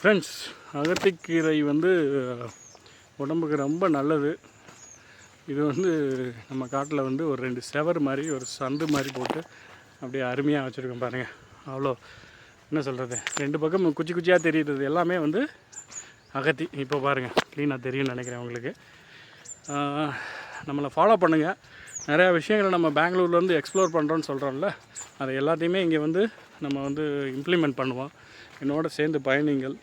Friends அகத்திக்கீரை வந்து உடம்புக்கு ரொம்ப நல்லது. இது வந்து நம்ம காட்டில் வந்து ஒரு ரெண்டு செவர் மாதிரி ஒரு சந்து மாதிரி போட்டு அப்படியே அருமையாக வச்சுருக்கோம் பாருங்கள் அவ்வளோ என்ன சொல்கிறது ரெண்டு பக்கம் குச்சி குச்சியாக தெரியுது எல்லாமே வந்து அகத்தி. இப்போ பாருங்கள் க்ளீனாக தெரியும்னு நினைக்கிறேன் உங்களுக்கு. நம்மளை ஃபாலோ பண்ணுங்கள் நிறையா விஷயங்களை நம்ம பெங்களூர்லேருந்து எக்ஸ்ப்ளோர் பண்ணுறோன்னு சொல்கிறோம்ல அதை எல்லாத்தையுமே இங்கே வந்து நம்ம வந்து இம்ப்ளிமெண்ட் பண்ணுவோம். என்னோட சேர்ந்து பயணிங்கள்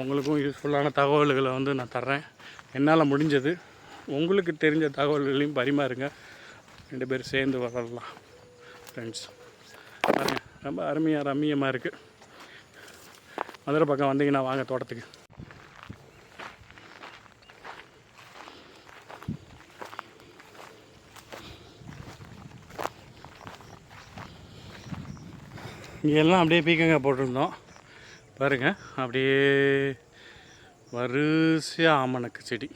உங்களுக்கும் யூஸ்ஃபுல்லான தகவல்களை வந்து நான் தர்றேன். என்னால் முடிஞ்சது. உங்களுக்கு தெரிஞ்ச தகவல்களையும் பரிமாறுங்க. ரெண்டு பேரும் சேர்ந்து வளரலாம். ஃப்ரெண்ட்ஸ் ரொம்ப அருமையாக ரம்மியமாக இருக்குது மதுரை பக்கம் வந்தீங்கன்னா வாங்க தோட்டத்துக்கு. இங்கே எல்லாம் அப்படியே பீக்கங்காய் போட்டிருந்தோம். பாருங்கள் அப்படியே வரிசையாக ஆமணக்கு செடி.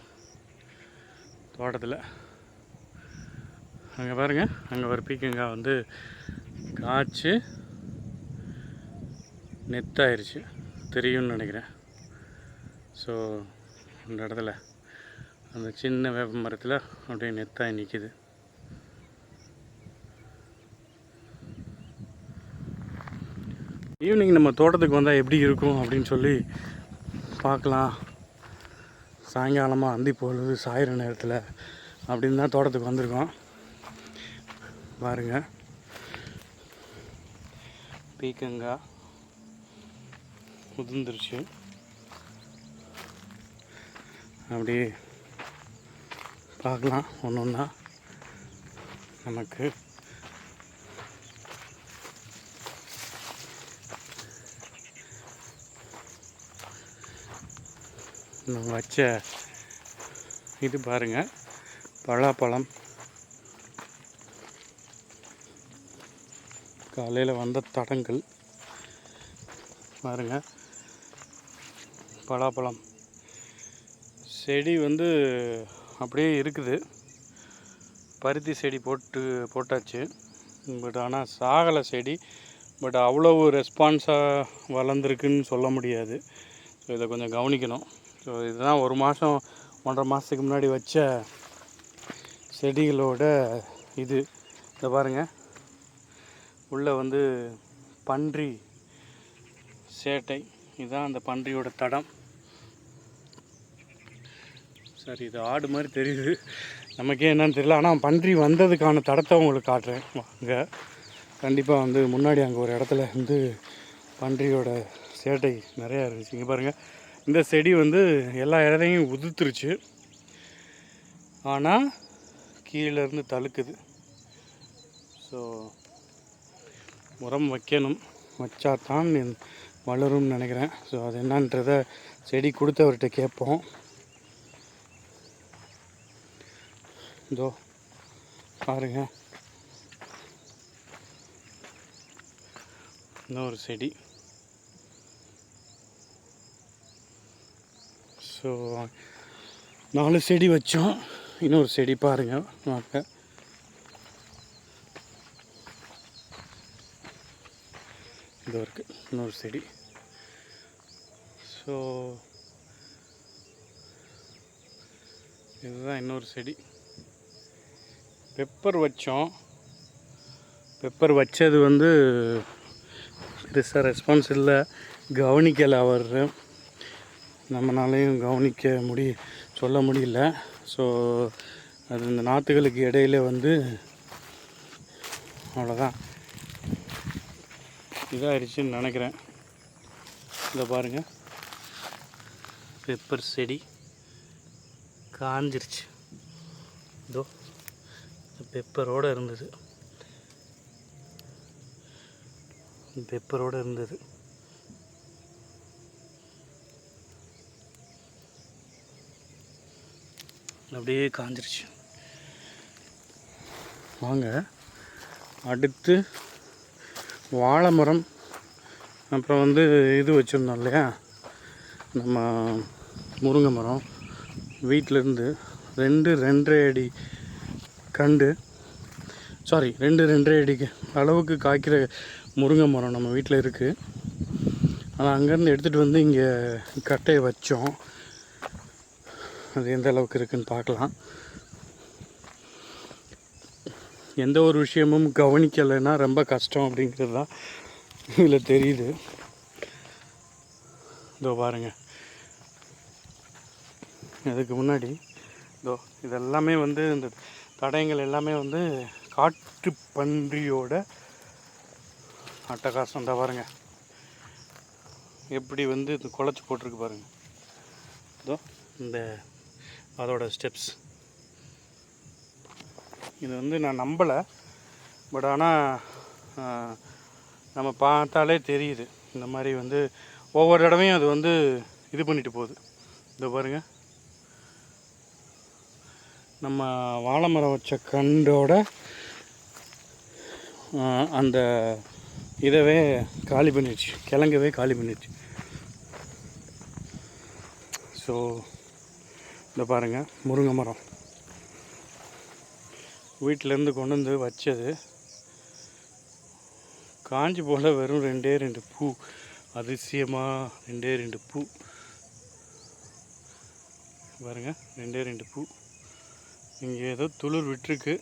தோட்டத்தில். அங்கே பாருங்கள் அங்கே ஒரு பீக்கங்காய் வந்து காய்ச்சி நெத்தாயிருச்சு. தெரியும்னு நினைக்கிறேன். ஸோ அந்த இடத்துல அந்த சின்ன வேப்ப மரத்தில் அப்படியே நெத்தாய் நிற்கிது ஈவினிங் நம்ம தோட்டத்துக்கு வந்தால் எப்படி இருக்கும் அப்படின்னு சொல்லி பார்க்கலாம். சாயங்காலமாக அந்தி பொழுது சாயிற நேரத்தில் அப்படின்னு தான் தோட்டத்துக்கு வந்திருக்கோம். பாருங்க. பீக்கங்காய் உதிர்ந்துருச்சு அப்படியே பார்க்கலாம் ஒன்று ஒன்றா நமக்கு. நான் வச்ச இது பாருங்கள் பலாப்பழம். காலையில் வந்த தடங்கள். பாருங்க. பலாப்பழம். செடி வந்து அப்படியே இருக்குது. பருத்தி செடி போட்டு போட்டாச்சு. பட் ஆனால் சாகலை செடி. பட் அவ்வளவு ரெஸ்பான்ஸாக வளர்ந்துருக்குன்னு சொல்ல முடியாது. ஸோ இதை கொஞ்சம் கவனிக்கணும். ஸோ இதுதான் ஒரு மாதம் ஒன்றரை மாதத்துக்கு முன்னாடி வச்ச செடிகளோட இது. இதை பாருங்கள் உள்ளே வந்து பன்றி சேட்டை. இதுதான் அந்த பன்றியோட தடம். சரி இது ஆடு மாதிரி தெரியுது. நமக்கே என்னன்னு தெரியல. ஆனால் பன்றி வந்ததுக்கான தடத்தை உங்களுக்கு காட்டுறேன். அங்கே கண்டிப்பாக வந்து முன்னாடி அங்கே ஒரு இடத்துல வந்து பன்றியோட சேட்டை நிறையா இருந்துச்சு. இங்கே பாருங்கள் இந்த செடி வந்து எல்லா இடத்தையும் உதிர்த்துருச்சு. ஆனால் கீழேருந்து தழுக்குது. ஸோ உரம் வைக்கணும். வச்சா தான் வளரும்னு நினைக்கிறேன். ஸோ அது என்னன்றத செடி கொடுத்தவர்கிட்ட கேட்போம். இதோ பாருங்க. இன்னொரு செடி. ஸோ நாலு செடி வச்சோம். இன்னொரு செடி பாருங்கள் வாங்க. இதோ இருக்குது இன்னொரு செடி. ஸோ இதுதான் இன்னொரு செடி. பெப்பர் வச்சோம். பெப்பர் வச்சது வந்து பெருசாக ரெஸ்பான்ஸ் இல்லை. கவனிக்கலை அவர். நம்மளாலையும் கவனிக்க முடி சொல்ல முடியல. ஸோ அது இந்த நாற்றுகளுக்கு இடையில வந்து அவ்வளோதான் இதாகிடுச்சின்னு நினைக்கிறேன். இதை பாருங்கள் பெப்பர் செடி காஞ்சிருச்சு. இதோ பெப்பரோடு இருந்தது. பெப்பரோடு இருந்தது. அப்படியே காஞ்சிருச்சு. வாங்க அடுத்து வாழை மரம். அப்புறம் வந்து இது வச்சுருந்தோம் இல்லையா? நம்ம முருங்கை மரம். வீட்டிலேருந்து ரெண்டு ரெண்டரை அடி கண்டு சாரி ரெண்டு ரெண்டரை அடிக்கு அளவுக்கு காய்க்கிற முருங்கை மரம் நம்ம வீட்டில் இருக்குது ஆனால் அங்கேருந்து எடுத்துகிட்டு வந்து இங்கே கட்டையை வச்சோம். அது எந்த அளவுக்கு இருக்குன்னு பார்க்கலாம். எந்த ஒரு விஷயமும் கவனிக்கலைன்னா ரொம்ப கஷ்டம் அப்படிங்கிறது தான் இதில் தெரியுது. இதோ பாருங்கள் அதுக்கு முன்னாடி இதோ இதெல்லாமே வந்து இந்த தடயங்கள் எல்லாமே வந்து காட்டு பன்றியோட அட்டகாசம். தான் பாருங்க. எப்படி வந்து இது குழச்சி போட்டிருக்கு பாருங்கள் இதோ இந்த அதோடய ஸ்டெப்ஸ் இது வந்து நான் நம்பலை பட் ஆனால் நம்ம பார்த்தாலே தெரியுது. இந்த மாதிரி வந்து ஒவ்வொரு தடவையும் அது வந்து இது பண்ணிட்டு போகுது. இதை பாருங்கள் நம்ம வாழை மரம் வச்ச கண்டோட அந்த இதவே காலி பண்ணிடுச்சு. கிழங்கவே காலி பண்ணிடுச்சு. ஸோ இந்த பாருங்கள் முருங்கை மரம். வீட்டிலேருந்து கொண்டு வந்து வச்சது. காஞ்சி போல் வெறும் ரெண்டே ரெண்டு பூ அதிசயமாக ரெண்டே ரெண்டு பூ. பாருங்க ரெண்டே ரெண்டு பூ. இங்கே ஏதோ துளிர் விட்டுருக்கு.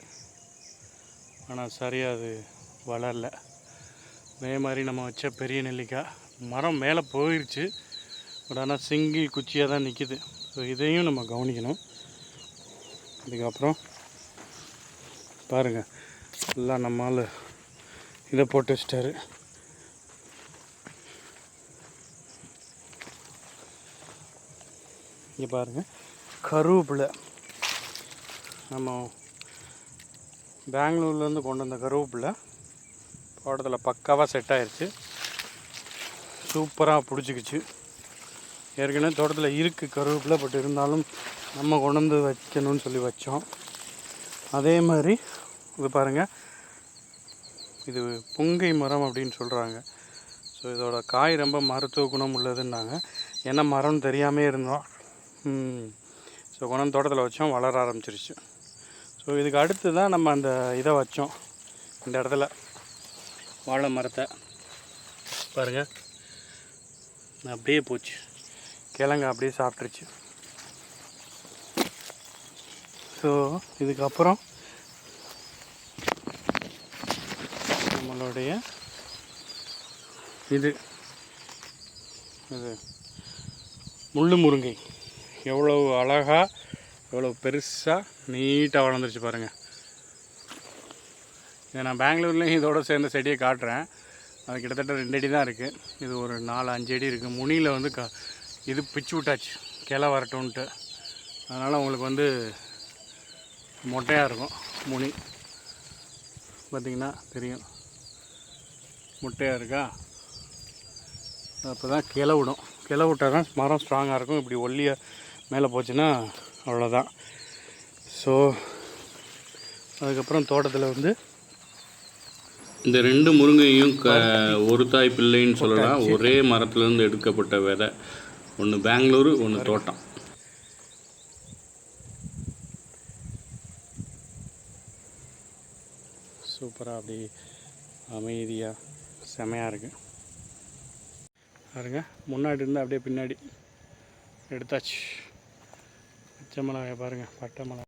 ஆனால் சரியாக அது வளரல. அதே மாதிரி நம்ம வச்ச பெரிய நெல்லிக்காய் மரம் மேலே போயிடுச்சு பட் ஆனால் சிங்கிள் குச்சியாக தான் நிற்கிது ஸோ இதையும் நம்ம கவனிக்கணும். அதுக்கப்புறம் பாருங்கள் எல்லாம் நம்மால் இதை போட்டு வச்சிட்டாரு. இங்கே பாருங்கள் கருவேப்பிலை. நம்ம பெங்களூர்லேருந்து கொண்டு வந்த கருவேப்பிலை. தோட்டத்தில் பக்காவாக செட் ஆயிடுச்சு சூப்பராக பிடிச்சிக்கிச்சு. ஏற்கனவே தோட்டத்தில் இருக்குது கருவேப்பிலை பட் இருந்தாலும் நம்ம கொண்டு வைக்கணும்னு சொல்லி வச்சோம். அதே மாதிரி இது பாருங்கள் இது புங்கை மரம் அப்படின்னு சொல்கிறாங்க ஸோ இதோட காய் ரொம்ப மருத்துவ குணம் உள்ளதுன்னாங்க. என்ன மரம்னு தெரியாமே இருந்தோம். ஸோ குணம் தோட்டத்தில் வச்சோம் வளர ஆரம்பிச்சிருச்சு. ஸோ இதுக்கு அடுத்து தான் நம்ம அந்த இதை வச்சோம் இந்த இடத்துல. வாழை மரத்தை. பாருங்கள் அப்படியே போச்சு. கிழங்கு அப்படியே சாப்பிட்ருச்சு ஸோ இதுக்கப்புறம் நம்மளுடைய இது இது முள்ளு முருங்கை. எவ்வளோ அழகாக எவ்வளோ பெருசாக நீட்டாக வளர்ந்துருச்சு பாருங்கள் இதை நான் பெங்களூர்லேயும் இதோட சேர்ந்த செடியை காட்டுறேன். அது கிட்டத்தட்ட ரெண்டு அடி தான் இருக்குது இது ஒரு நாலு அஞ்சு அடி இருக்குது முனியில் வந்து க இது பிச்சு விட்டாச்சு. கிளை வரட்டும்ன்ட்டு. அதனால் உங்களுக்கு வந்து மொட்டையாக இருக்கும். முனி. பார்த்திங்கன்னா தெரியும். முட்டையாக இருக்கா? அப்போ தான் கிளை விடும். கிளை விட்டால் தான் மரம் ஸ்ட்ராங்காக இருக்கும். இப்படி ஒல்லியாக மேலே போச்சுன்னா அவ்வளோதான் ஸோ அதுக்கப்புறம் தோட்டத்தில் வந்து இந்த ரெண்டு முருங்கையும் க ஒரு தாய் பிள்ளைன்னு சொல்லலாம். ஒரே மரத்துலேருந்து எடுக்கப்பட்ட விதை. ஒன்று பெங்களூரு ஒன்று தோட்டம். சூப்பராக அப்படி அமைதியாக செமையாக இருக்கு. பாருங்க முன்னாடி இருந்து அப்படியே பின்னாடி எடுத்தாச்சு. பச்சை மிளகாய் பாருங்கள் பட்டை மிளகாய்